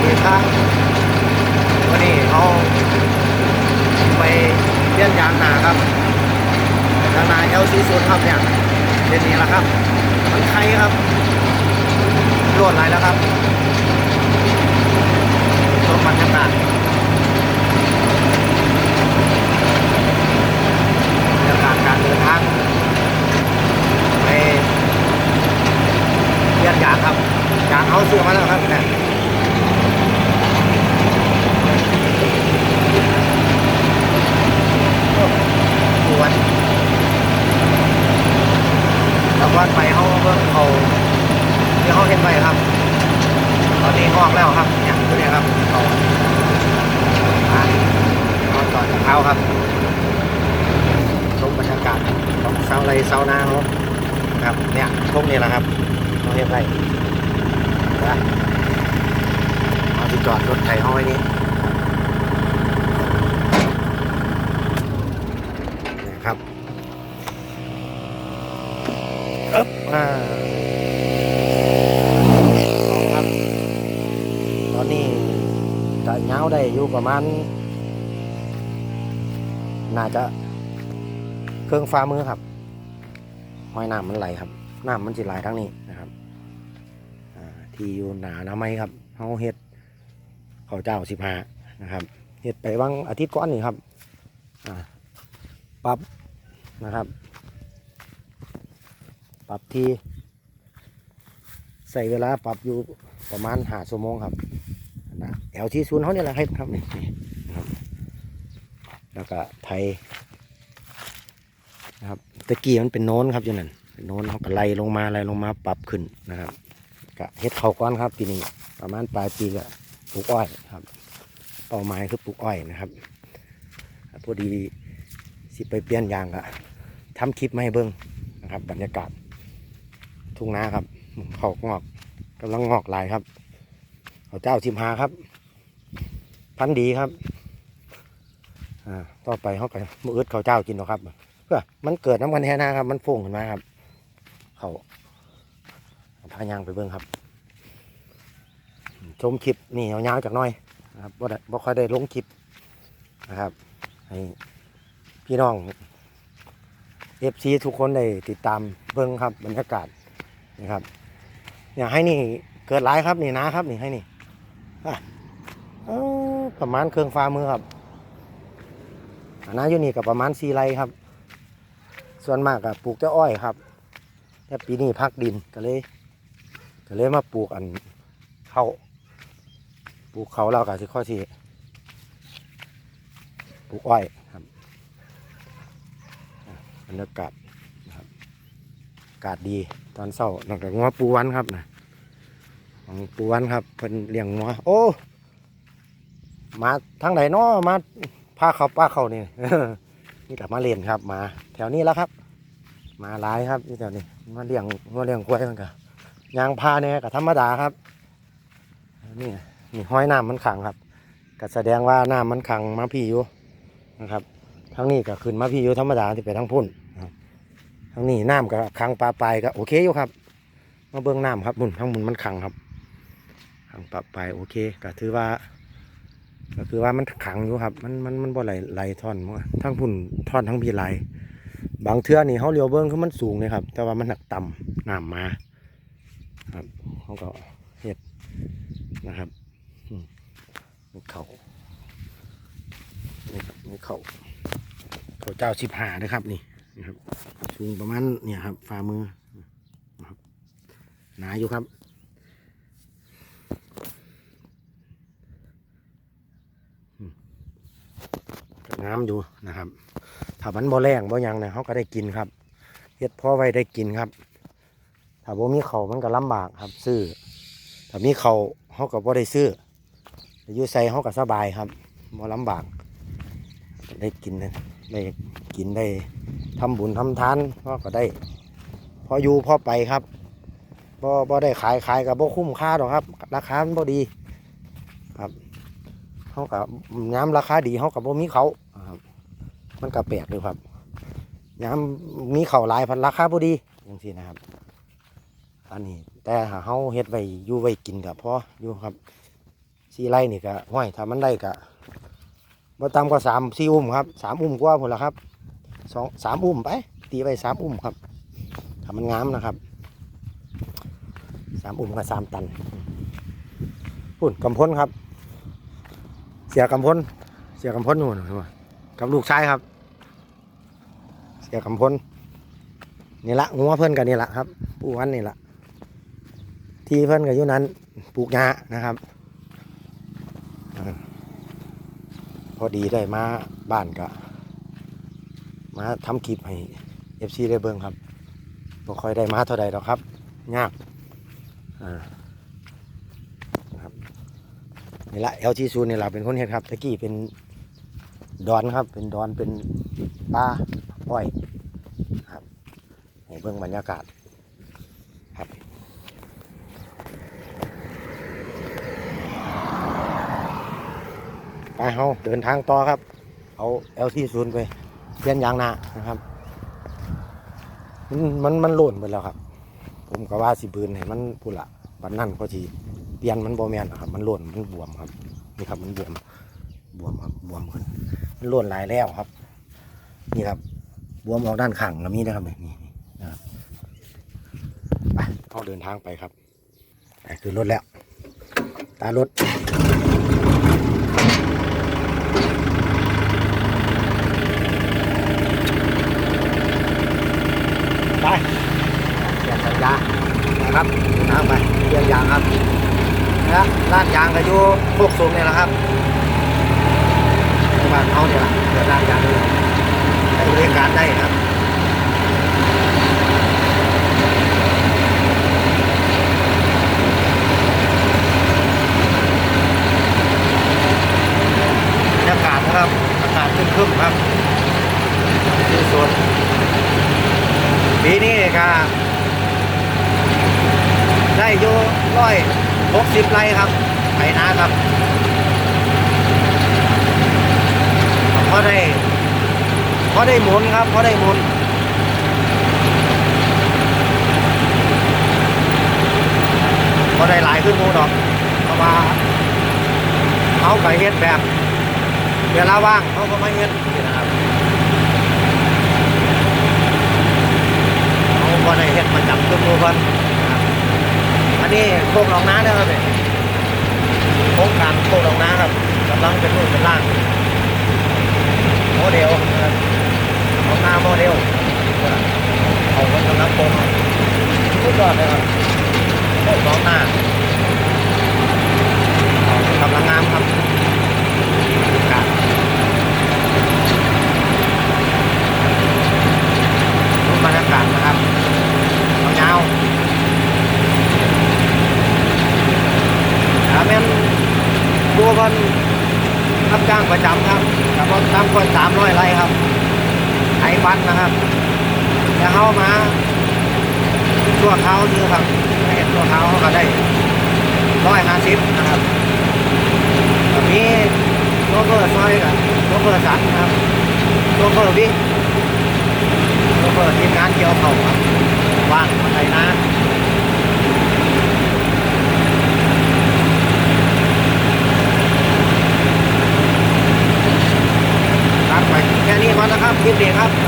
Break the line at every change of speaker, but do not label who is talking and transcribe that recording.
เดินทางวันนี้เขาไปเลี้ยนยางนาครับยางนาเอลซีซูนครับเนี่ยเด่นนี้แล้วครับมันไข่ครับรวดไรแล้วครับชมบรรยากาศบรรยากาศการเดินทางไปเลี้ยนยางครับยางเขาซื้อมาแล้วครับเนี่ย ปวดตะวันไปเขาเบิ่งเขาที่เขาเห็นไปครับ ตอนนี้งอกแล้วครับเนี่ยตัวเนี้ยครับเขาอะนอนต่อจากเท้า ครับชมบรรยากาศของเสาไรเสานาเขาครับเนี่ยพวกนี้แหละครับเขาเห็นไปนะเอาที่จอดรถไถเขาไว้นี่นะครับอึ๊บอ่าครับตอนนี้จะเงาได้อยู่ประมาณน่า จะเครื่องฟ้ามือครับห้อยน้ำมันไหลครับน้ำมันจะไหลทั้งนี้นะครับที่อยู่หนาหนาไม้ครับเขาเฮ็ดเขาเจ้าสิบห้านะครับเฮ็ดไปวังอาทิตย์ก่อนนี่ครับปรับนะครับ ปรับที่ใส่เวลาปรับอยู่ประมาณหาชั่วโมงครับนะแอลที่ศูนย์เขาเนี่ยแหละครับครับนี่นะครับ แล้วก็ไทยนะครับตะกี้มันเป็นโน้นครับอยู่นั่นเป็นโน้นเขาก็ไล่ลงมาไล่ลงมาปรับขึ้นนะครับก็เฮ็ดเขาก้อนครับปีนี้ประมาณปลายปีก็ปลูกอ้อยครับ เป้าหมายคือปลูกอ้อยนะครับพอดีสิไปเปลี่ยนยางอะทำคลิปมาให้เบิ้งนะครับ บรรยากาศทุ่งนาครับเขางอกกำลังงอกลายครับเขาเจ้าชิมหาครับ พันธุ์ดีครับ อ่าต่อไปเขาก็มืออึดเขาเจ้ากินหรอครับเพื่อมันเกิดน้ำกันแท้นะครับ มันฟุ้งขึ้นมาครับ เขาพายางไปเบิ้งครับ ชมคลิปนี่ยาวๆจากน้อยนะครับบ่ได้บ่ค่อยได้ลงคลิปนะครับให้พี่น้องเอฟซีทุกคนได้ติดตามเบิ้งครับบรรยากาศนะครับเนี่ยให้นี่เกิดหลายครับนี่นะครับนี่ให้นี่อะประมาณเครื่องฟ้ามือครับ นนั้นอยู่นี่กับประมาณสี่ไร่ครับ ส่วนมากกับปลูกเจ้าอ้อยครับแต่ปีนี้พักดินก็เลยก็เลยมาปลูกอันเขาปลูกเขาเรากับสิข้อที่ปลูกอ้อยครับบรรยากาศนะครับอากาศดีตอนเช้านอกจากงัวปูวันครับนะของปูวันครับเพิ่นเลี้ยงงัวโอ้มาทางไหนเนาะมา พาเขาป้าเขานี่ นี่กลับมาเล่นครับมาแถวนี้แล้วครับ มาหลายครับนี่แถวนี้มาเลี้ยงงัวเลี้ยงควายมันก็ยางพาเนี่ยก็ธรรมดาครับนี่นี่ห้อยน้ำมันขังครับก็แสดงว่าน้ำมันขังมาพี่อยู่นะครับทั้งนี้ก็ขึ้นมาพี่อยู่ธรรมดาที่ไปทั้งพุ่นทั้งนี้น้ำก็ขังปลาปลายก็โอเคอยู่ครับมาเบื้องน้ำครับบุญทั้งบุญมันขังครับขังปลาปลายโอเคก็ถือว่า ก็คือว่ามันขังอยู่ครับ มันมันมันบ่ไหลไหลท่อนมาทั้งพุ่นท่อนทั้งพีไหลบางเทื่อนี่เขาเลียวเบิ้งคือมันสูงเลยครับ แต่ว่ามันหนักต่ำน้ำมาครับเขาก็เห็ดนะครับอืมมีเขานี่ครับมีเขาเขาเจ้าสิบหานะครับนี่นะครับ สูงประมาณเนี่ยครับฝ่ามือนะครับหนาอยู่ครับอืมก็ งามอยู่นะครับถ้ามันบ่แรงบ่ยังเนี่ยเขาก็ได้กินครับเฮ็ดพ่อไว้ได้กินครับ ถ้าบ่มีเขามันก็ลำบากครับ ซื้อถ้ามีเขาเขาก็บ่ได้ซื้ออยู่ใส่เขาก็สบายครับบ่ลำบาก ได้กินนะได้กินได้ทำบุญทำทานก็ก็ได้ พออยู่พอไปครับบ่บ่ได้ขายขายกับบ่คุ้มค่าหรอกครับ ราคามันบ่ดีครับเขากับย้ำราคาดีเขากับบ่มีเขา มันก็แปลกเลยครับย้ำมีเข่าลายพันราคาบ่ดีอย่างนี้นะครับ อันนี้แต่ถ้าเขาเฮ็ดไว้อยู่ไว้กินกับพออยู่ครับสี่ไร่นี่ก็ห้อยถ้ามันได้ก็บ่ต่ำกว่าสามสี่อุ้มครับสามอุ้มกว่าพุ่นละครับสองสามอุ้มไป ตีไปสามอุ้มครับถ้ามันงามนะครับสามอุ้มกับสามตันพุ่นกำพลครับ เสียกำพลเสียกำพลนู่นนู่น กับลูกชายครับ เสียกำพลนี่ละงัวเพื่อนกันนี่ละครับปูวันนี่ละที่เพื่อนกับอยู่นั้นปลูกหญ้านะครับพอดีได้มาบ้านก็มาทำคลิปให้เอฟซีได้เบิ่งครับบ่ค่อยได้มาเท่าใดหรอกครับยากอ่านะครับนี่ละเอลทีซูนี่ละเป็นคนเฮ็ดครับตะกี้เป็น ดอนครับ เป็นดอนเป็นป่าอ้อยให้เบิ่งบรรยากาศครับไปเฮาเดินทางต่อครับ เอา LT ศูนย์ไปเปลี่ยนยางหน้านะครับมันมันมันโล่นไปแล้วครับ ผมก็ว่าสิบืนให้มันพูดละบันนั่นก็สิเปลี่ยนมันบ่แมนครับ มันโล่นมันบวมครับนี่ครับมันบวมบวมครับบวมขึ้น ล่นหลายแล้วครับ นี่ครับบวมออกด้านข้างก็มีนะครับนี่นี่นี่นะครับไปเอาเดินทางไปครับไปขึ้นรถแล้ว ตารถไปเปลี่ยนสัญญานะครับนทางไปเปลี่ยนยางครับนะร้านยางก็อยู่พวกสูงเนี่ยแหละครับ บานเขาเนี่ยเปิดรานยางเลยใช้บริการได้ครับบรรยากาศนะครับอากาศครึ้มครับที่สุดปีนี้ก็ได้อยู่ร้อยหกสิบไร่ครับไถนาครับ พอได้พอได้หมุนครับพอได้หมุนพอได้หลายขึ้นหมูดอกเพราะว่าเขาไปเฮ็ดแบบเวลาว่างเขาก็มาเฮ็ดนี่นะครับเขาก็ได้เฮ็ดประจำทุกหมู่เพิ่นอันนี้โคกหนองน้าเด้อครับเนี่ยโครงการโคกหนองน้าครับกำลังเป็นรูปเป็นร่างโมเดลนะครับหนองน้าโมเดลเขาก็กำลังโครงสุดย อดเลยครับโคกหนองน้ากำลังงามครับรับรูปบรรยากาศนะครับยาวๆถ้าเป็นตัวคนรับจ้างประจำครับแต่ว่าตามคนสามร้อยไร่ครับไอ้บัตรนะครับแล้วเข้ามา ชั่วเขาซื้อครับเห็นชั่วเขาเขาก็ได้ร้อยห้าสิบนะครับแบบนี้โชเฟอร์ซอยกับโชเฟอร์สันนะครับโชเฟอร์วิ่งก็เปิดทีมงานเกี่ยวเขาครับว่างอะไรนะครับไปแค่นี้พอนะครับคลิปนี้ครับสวัสดีครับ